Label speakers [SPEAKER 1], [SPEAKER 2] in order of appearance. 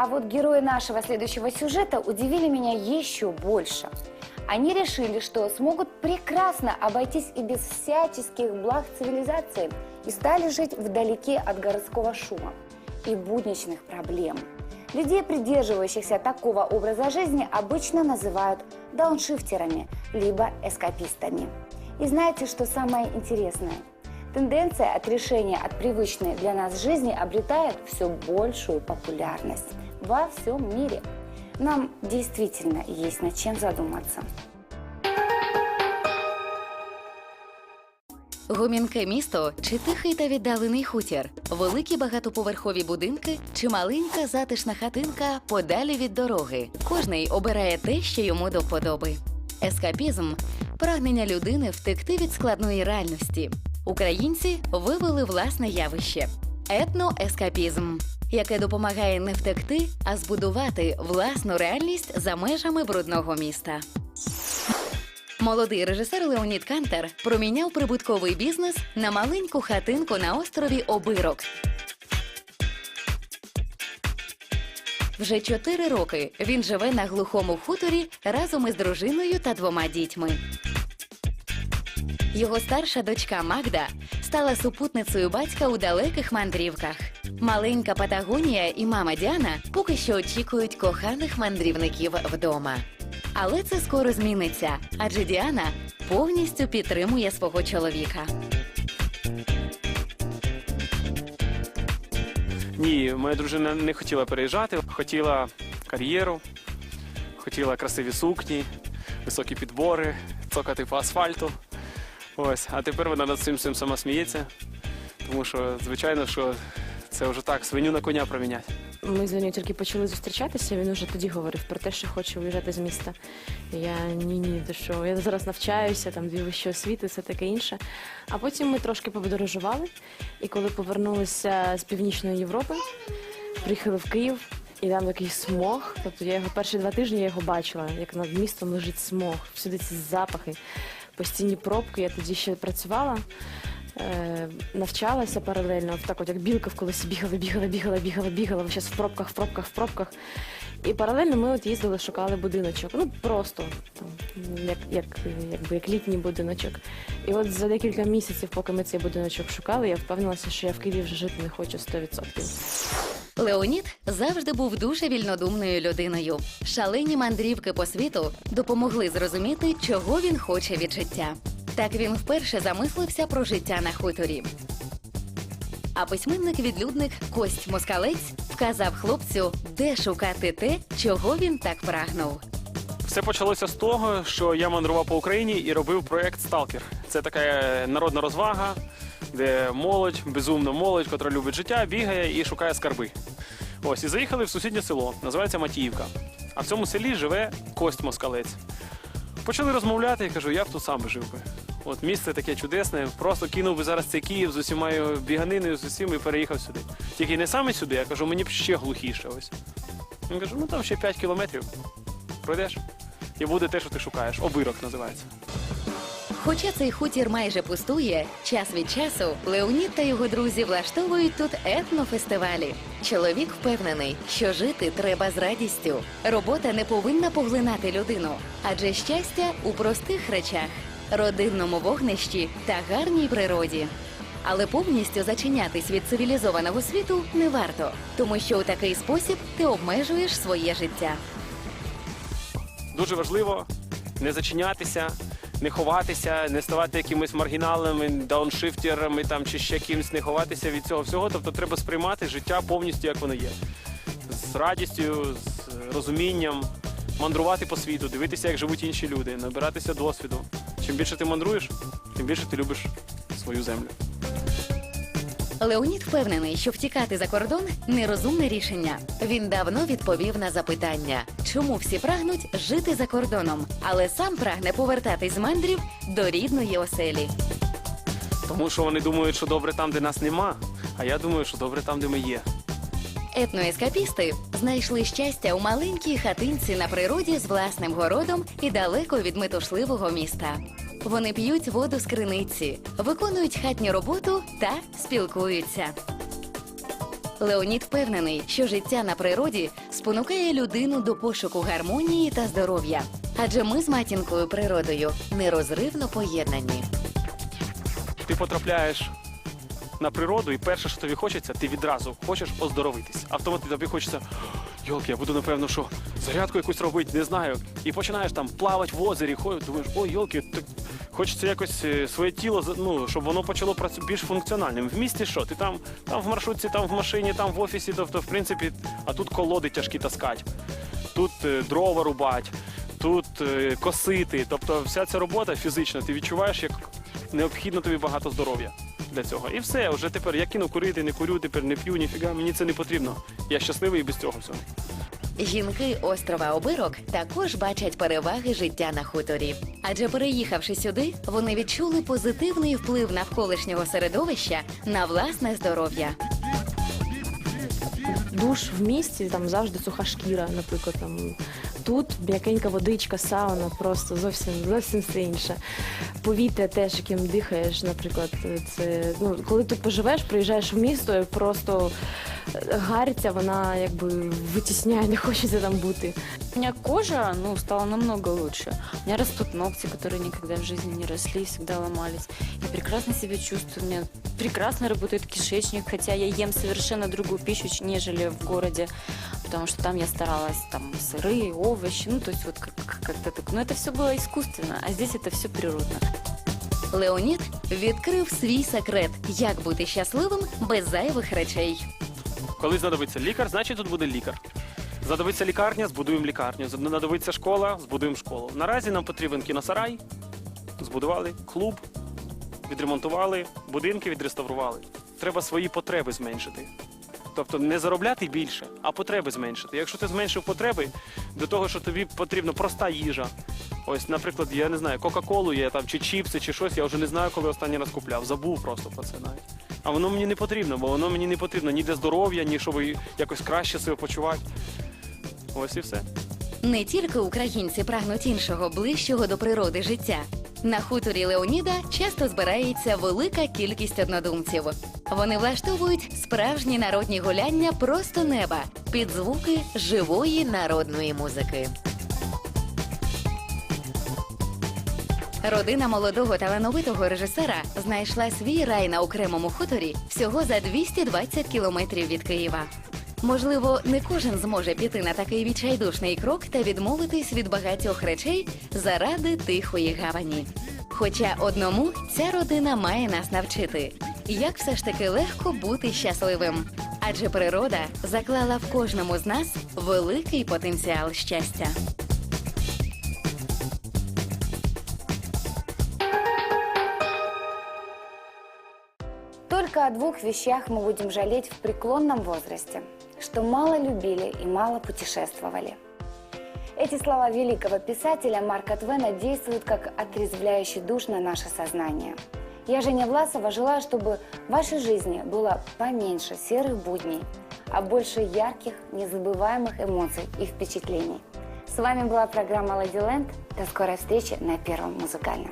[SPEAKER 1] А вот герои нашего следующего сюжета удивили меня еще больше. Они решили, что смогут прекрасно обойтись и без всяческих благ цивилизации и стали жить вдалеке от городского шума и будничных проблем. Людей, придерживающихся такого образа жизни, обычно называют дауншифтерами, либо эскапистами. И знаете, что самое интересное? Тенденция отрешения от привычной для нас жизни обретает все большую популярность во всем мире. Нам действительно есть над чем задуматься.
[SPEAKER 2] Гомінке місто чи тихий та віддалений хутір, великі багатоповерхові будинки чи маленька затишна хатинка подалі від дороги. Кожний обирає те, що йому до вподоби. Ескапізм прагнення людини втекти від складної реальності. Українці вивели власне явище етноескапізм, яке допомагає не втекти, а збудувати власну реальність за межами брудного міста. Молодий режисер Леонід Кантер проміняв прибутковий бізнес на маленьку хатинку на острові Обирок. Вже чотири роки він живе на глухому хуторі разом із дружиною та двома дітьми. Його старша дочка Магда стала супутницею батька у далеких мандрівках. Маленька Патагонія і мама Діана поки що очікують коханих мандрівників вдома. Але це скоро зміниться, адже Діана повністю підтримує свого чоловіка.
[SPEAKER 3] Ні, моя дружина не хотіла переїжджати, хотіла кар'єру, хотіла красиві сукні, високі підбори, цокати по асфальту. Ось, а тепер вона над цим всім сама сміється, тому що, звичайно, що це вже так, свиню на коня проміняти.
[SPEAKER 4] Ми з Леною тільки почали зустрічатися. Він уже тоді говорив про те, що хоче виїжджати з міста. Я ні, ні, до що я зараз навчаюся, там дві вищі освіти, все таке інше. А потім ми трошки подорожували. І коли повернулися з північної Європи, приїхали в Київ. І там такий смог. Тобто я його перші два тижні я його бачила, як над містом лежить смог, всюди ці запахи, постійні пробки. Я тоді ще працювала, навчалася паралельно. Так, от як білка в колесі бігала, бігала, бігала, бігала, бігала. Зараз в пробках, в пробках, в пробках. І паралельно ми от їздили, шукали будиночок. Ну просто там, як, як, якби, як літній будиночок. І от за декілька місяців, поки ми цей будиночок шукали, я впевнилася, що я в Києві вже жити не хочу 100%.
[SPEAKER 2] Леонід завжди був дуже вільнодумною людиною. Шалені мандрівки по світу допомогли зрозуміти, чого він хоче від життя. Так він вперше замислився про життя на хуторі. А письменник-відлюдник Кость Москалець вказав хлопцю, де шукати те, чого він так прагнув.
[SPEAKER 3] Все почалося з того, що я мандрував по Україні і робив проєкт Сталкер. Це така народна розвага, де молодь, безумна молодь, яка любить життя, бігає і шукає скарби. Ось і заїхали в сусіднє село, називається Матіївка. А в цьому селі живе Кость Москалець. Почали розмовляти, я кажу, я б тут сам жив би. От місце таке чудесне, просто кинув би зараз цей Київ з усіма біганиною, з усім і переїхав сюди. Тільки не саме сюди, я кажу, мені б ще глухіше ось. Він каже, ну там ще 5 кілометрів. Пройдеш і буде те, що ти шукаєш. Обирок називається.
[SPEAKER 2] Хоча цей хутір майже пустує, час від часу Леонід та його друзі влаштовують тут етнофестивалі. Чоловік впевнений, що жити треба з радістю. Робота не повинна поглинати людину, адже щастя у простих речах, родинному вогнищі та гарній природі. Але повністю зачинятись від цивілізованого світу не варто, тому що у такий спосіб ти обмежуєш своє життя.
[SPEAKER 3] Дуже важливо не зачинятися, не ховатися, не ставати якимись маргіналами, дауншифтерами там чи ще кимось, не ховатися від цього всього. Тобто треба сприймати життя повністю, як воно є. З радістю, з розумінням, мандрувати по світу, дивитися, як живуть інші люди, набиратися досвіду. Чим більше ти мандруєш, тим більше ти любиш свою землю.
[SPEAKER 2] Леонід впевнений, що втікати за кордон нерозумне рішення. Він давно відповів на запитання, чому всі прагнуть жити за кордоном, але сам прагне повертатись з мандрів до рідної оселі.
[SPEAKER 3] Тому що вони думають, що добре там, де нас нема, а я думаю, що добре там, де ми є.
[SPEAKER 2] Етноескапісти знайшли щастя у маленькій хатинці на природі з власним городом і далеко від метушливого міста. Вони п'ють воду з криниці, виконують хатню роботу та спілкуються. Леонід впевнений, що життя на природі спонукає людину до пошуку гармонії та здоров'я. Адже ми з матінкою природою нерозривно поєднані.
[SPEAKER 3] Ти потрапляєш на природу, і перше, що тобі хочеться, ти відразу хочеш оздоровитись. Автоматично тобі хочеться. Йолки, я буду напевно, що зарядку якусь робити, не знаю. І починаєш там плавати в озері, ходиш, думаєш, ой, йолки, так хочеться якось е, своє тіло, ну, щоб воно почало працю більш функціональним. В місті що? Ти там, там в маршрутці, там в машині, там в офісі, тобто, в принципі, а тут колоди тяжкі таскать, тут е, дрова рубать, тут е, косити. Тобто вся ця робота фізична, ти відчуваєш, як необхідно тобі багато здоров'я для цього. І все, вже тепер я кину курити, не курю, тепер не п'ю, ніфіга, мені це не потрібно. Я щасливий і без цього всього.
[SPEAKER 2] Жінки острова Обирок також бачать переваги життя на хуторі. Адже переїхавши сюди, вони відчули позитивний вплив навколишнього середовища на власне здоров'я.
[SPEAKER 4] Душ в місті, там завжди суха шкіра, наприклад. Там. Тут м'якенька водичка, сауна, просто зовсім зовсім все інше. Повітря теж, яким дихаєш, наприклад, це ну коли тут поживеш, приїжджаєш в місто, просто гарця, вона якби витісняє, не хочеться там бути.
[SPEAKER 5] У меня кожа, ну, стала намного лучше. У меня растут ногти, которые никогда в жизни не росли, всегда ломались. Я прекрасно себя чувствую, у меня прекрасно работает кишечник, хотя я ем совершенно другую пищу, ч- нежели в городе, потому что там я старалась, там, сыры, овощи, ну, то есть вот как- как- как-то так. Но это все было искусственно, а здесь это все природно.
[SPEAKER 2] Леонід відкрив свій секрет, як бути щасливим без зайвих речей.
[SPEAKER 3] Коли знадобиться лікар, значить тут буде лікар. Знадобиться лікарня, збудуємо лікарню. Знадобиться школа, збудуємо школу. Наразі нам потрібен кіносарай, збудували клуб, відремонтували, будинки відреставрували. Треба свої потреби зменшити. Тобто не заробляти більше, а потреби зменшити. Якщо ти зменшив потреби до того, що тобі потрібна проста їжа. Ось, наприклад, я не знаю, Кока-Колу є там, чи чіпси, чи щось, я вже не знаю, коли останній раз купляв. Забув просто про це навіть. А воно мені не потрібно, бо воно мені не потрібно ні для здоров'я, ні щоб якось краще себе почувати. Ось і все.
[SPEAKER 2] Не тільки українці прагнуть іншого, ближчого до природи життя. На хуторі Леоніда часто збирається велика кількість однодумців. Вони влаштовують справжні народні гуляння просто неба під звуки живої народної музики. Родина молодого талановитого режисера знайшла свій рай на окремому хуторі всього за 220 кілометрів від Києва. Можливо, не кожен зможе піти на такий відчайдушний крок та відмовитись від багатьох речей заради тихої гавані. Хоча одному ця родина має нас навчити, як все ж таки легко бути щасливим. Адже природа заклала в кожному з нас великий потенціал щастя.
[SPEAKER 1] Только о двух вещах мы будем жалеть в преклонном возрасте, что мало любили и мало путешествовали. Эти слова великого писателя Марка Твена действуют как отрезвляющий душ на наше сознание. Я, Женя Власова, желаю, чтобы в вашей жизни было поменьше серых будней, а больше ярких, незабываемых эмоций и впечатлений. С вами была программа «Ладиленд». До скорой встречи на Первом музыкальном.